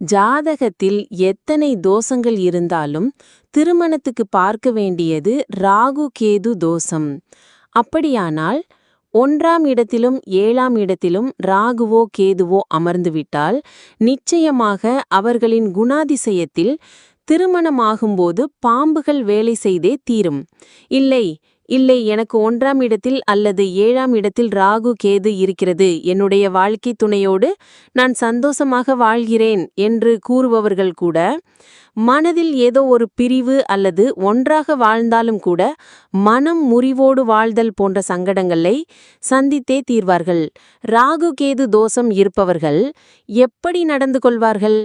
ஜாதகத்தில் எத்தனை தோஷங்கள் இருந்தாலும் திருமணத்துக்கு பார்க்க வேண்டியது ராகு கேது தோஷம். அப்படியானால் ஒன்றாம் இடத்திலும் ஏழாம் இடத்திலும் ராகுவோ கேதுவோ அமர்ந்துவிட்டால் நிச்சயமாக அவர்களின் குணாதிசயத்தில் திருமணமாகும்போது பாம்புகள் வேலை செய்தே தீரும். இல்லை இல்லை எனக்கு ஒன்றாம் இடத்தில் அல்லது ஏழாம் இடத்தில் ராகு கேது இருக்கிறது. என்னுடைய வாழ்க்கை துணையோடு நான் சந்தோஷமாக வாழ்கிறேன் என்று கூறுபவர்கள் கூட மனதில் ஏதோ ஒரு பிரிவு அல்லது ஒன்றாக வாழ்ந்தாலும் கூட மனம் முறிவோடு வாழ்தல் போன்ற சங்கடங்களை சந்தித்தே தீர்வார்கள். ராகு கேது தோஷம் இருப்பவர்கள் எப்படி நடந்து கொள்வார்கள்?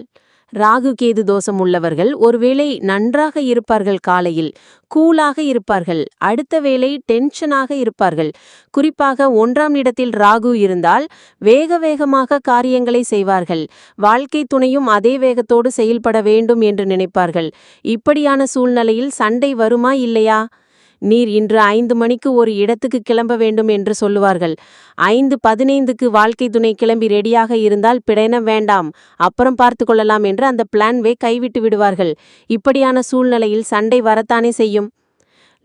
ராகு கேது தோஷம் உள்ளவர்கள் ஒருவேளை நன்றாக இருப்பார்கள் காலையில் கூலாக இருப்பார்கள் அடுத்த வேளை டென்ஷனாக இருப்பார்கள். குறிப்பாக ஒன்றாம் இடத்தில் ராகு இருந்தால் வேக வேகமாக காரியங்களை செய்வார்கள். வாழ்க்கை துணையும் அதே வேகத்தோடு செயல்பட வேண்டும் என்று நினைப்பார்கள். இப்படியான சூழ்நிலையில் சண்டை வருமா இல்லையா? நீர் இன்று ஐந்து மணிக்கு ஒரு இடத்துக்கு கிளம்ப வேண்டும் என்று சொல்லுவார்கள். ஐந்து பதினைந்துக்கு வாழ்க்கை துணை கிளம்பி ரெடியாக இருந்தால் பிடனம் வேண்டாம். அப்புறம் பார்த்து கொள்ளலாம் என்று அந்த பிளான்வே கைவிட்டு விடுவார்கள். இப்படியான சூழ்நிலையில் சண்டை வரத்தானே செய்யும்?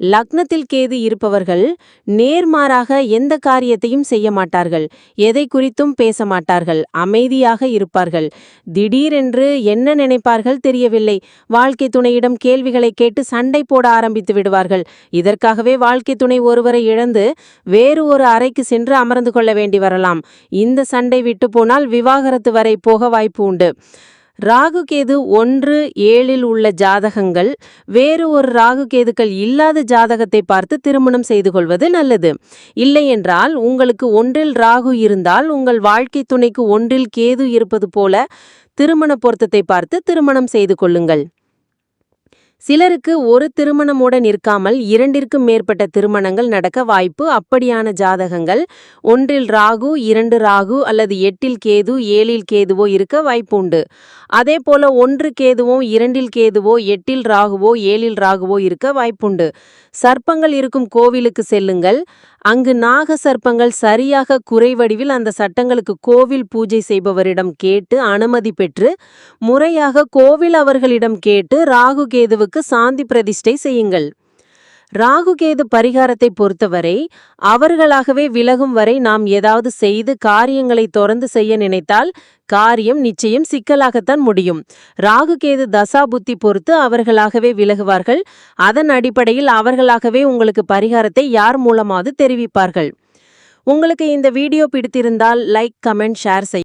லக்னத்தில் கேது இருப்பவர்கள் நேர்மாறாக எந்த காரியத்தையும் செய்ய மாட்டார்கள். எதை குறித்தும் பேச மாட்டார்கள். அமைதியாக இருப்பார்கள். திடீரென்று என்ன நினைப்பார்கள் தெரியவில்லை. வாழ்க்கை துணையிடம் கேள்விகளை கேட்டு சண்டை போட ஆரம்பித்து விடுவார்கள். இதற்காகவே வாழ்க்கை துணை ஒருவரை இழந்து வேறு ஒரு அறைக்கு சென்று அமர்ந்து கொள்ள வேண்டி வரலாம். இந்த சண்டை விட்டு போனால் விவாகரத்து வரை போக வாய்ப்பு உண்டு. ராகு கேது ஒன்று ஏழில் உள்ள ஜாதகங்கள் வேறு ஒரு ராகு கேதுக்கள் இல்லாத ஜாதகத்தை பார்த்து திருமணம் செய்து கொள்வது நல்லது. இல்லையென்றால் உங்களுக்கு ஒன்றில் ராகு இருந்தால் உங்கள் வாழ்க்கை துணைக்கு ஒன்றில் கேது இருப்பது போல திருமண பொருத்தத்தை பார்த்து திருமணம் செய்து கொள்ளுங்கள். சிலருக்கு ஒரு திருமணமுடன் நிற்காமல் இரண்டிற்கும் மேற்பட்ட திருமணங்கள் நடக்க வாய்ப்பு அப்படியான ஜாதகங்கள். ஒன்றில் ராகு இரண்டு ராகு அல்லது எட்டில் கேது ஏழில் கேதுவோ இருக்க வாய்ப்பு உண்டு அதே போல ஒன்று கேதுவோ இரண்டில் கேதுவோ எட்டில் ராகுவோ ஏழில் ராகுவோ இருக்க வாய்ப்புண்டு. சர்ப்பங்கள் இருக்கும் கோவிலுக்கு செல்லுங்கள். அங்கு நாக சர்ப்பங்கள் சரியாக குறைவடிவில் அந்த சட்டங்களுக்கு கோவில் பூஜை செய்பவரிடம் கேட்டு அனுமதி பெற்று முறையாக கோவில் அவர்களிடம் கேட்டு ராகு கேதுவுக்கு சாந்தி பிரதிஷ்டை செய்யுங்கள். ராகுகேது பரிகாரத்தை பொறுத்தவரை அவர்களாகவே விலகும் வரை நாம் ஏதாவது செய்து காரியங்களை தொடர்ந்து செய்ய நினைத்தால் காரியம் நிச்சயம் சிக்கலாகத்தான் முடியும். ராகுகேது தசா புத்தி பொறுத்து அவர்களாகவே விலகுவார்கள். அதன் அடிப்படையில் அவர்களாகவே உங்களுக்கு பரிகாரத்தை யார் மூலமாவது தெரிவிப்பார்கள். உங்களுக்கு இந்த வீடியோ பிடித்திருந்தால் லைக் கமெண்ட் ஷேர் செய்ய